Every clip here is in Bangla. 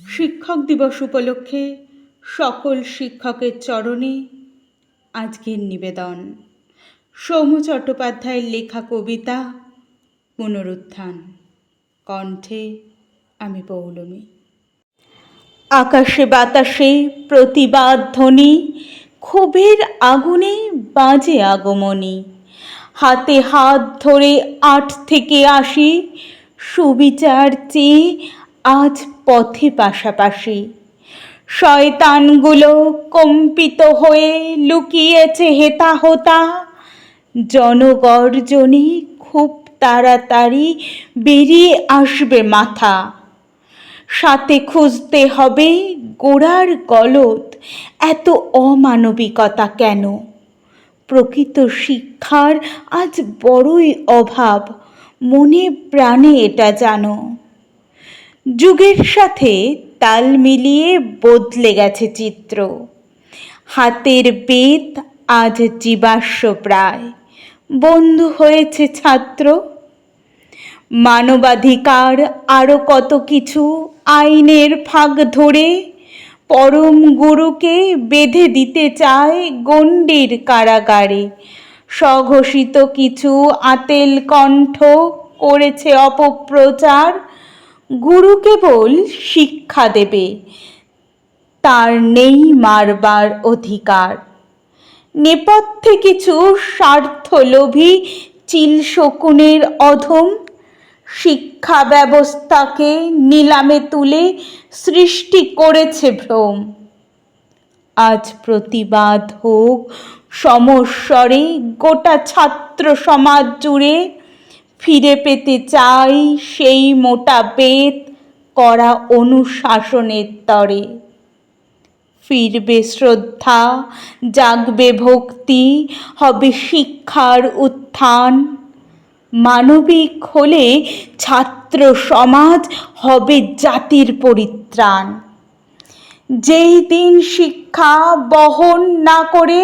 শিক্ষক দিবস উপলক্ষে সকল শিক্ষকের চরণে আজকের নিবেদন। সৌম্য চট্টোপাধ্যায়ের লেখা কবিতা পুনরুত্থান। কণ্ঠে আমি পৌলমী। আকাশে বাতাসে প্রতিবাদ ধ্বনি, ক্ষোভের আগুনে বাজে আগমনী। হাতে হাত ধরে আট থেকে আসি সুবিচার চেয়ে আজ পথে পাশাপাশি। শয়তানগুলো কম্পিত হয়ে লুকিয়েছে হেতা হোতা জনগর্জনে খুব তাড়াতাড়ি বেরিয়ে আসবে মাথা। সাথে খুঁজতে হবে গোড়ার গলদ। এত অমানবিকতা কেন? প্রকৃত শিক্ষার আজ বড়ই অভাব। মনে প্রাণে এটা জানো। যুগের সাথে তাল মিলিয়ে বদলে গেছে চিত্র। হাতের বেত আজ জীবাশ্ম প্রায়। বন্ধু হয়েছে ছাত্র। মানবাধিকার আরও কত কিছু আইনের ফাঁক ধরে পরম গুরুকে বেঁধে দিতে চায় গণ্ডির কারাগারে। স্বঘোষিত কিছু আতেল কণ্ঠ করেছে অপপ্রচার গুরু কেবল শিক্ষা দেবে। তার নেই মারবার অধিকার। নেপথ্যে কিছু স্বার্থলোভী চিল শকুনের অধম শিক্ষা ব্যবস্থাকে নিলামে তুলে সৃষ্টি করেছে ভ্রম। আজ প্রতিবাদ হোক সমস্বরে গোটা ছাত্র সমাজ জুড়ে ফিরে পেতে চাই সেই মোটা বেত করা অনুশাসনের তরে। ফিরবে শ্রদ্ধা, জাগবে ভক্তি, হবে শিক্ষার উত্থান। মানবিক হলে ছাত্র সমাজ হবে জাতির পরিত্রাণ। যেই দিন শিক্ষা বহন না করে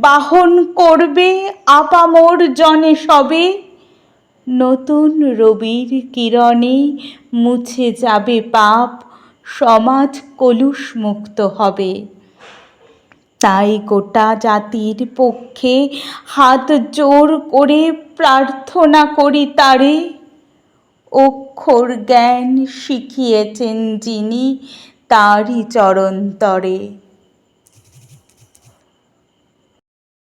বাহন করবে আপামর জনে সবে নতুন রবির কিরণে মুছে যাবে পাপ, সমাজ কলুষ মুক্ত হবে। তাই গোটা জাতির পক্ষে হাত জোর করে প্রার্থনা করি তারে। অক্ষর জ্ঞান শিখিয়েছেন যিনি তারই চরণতরে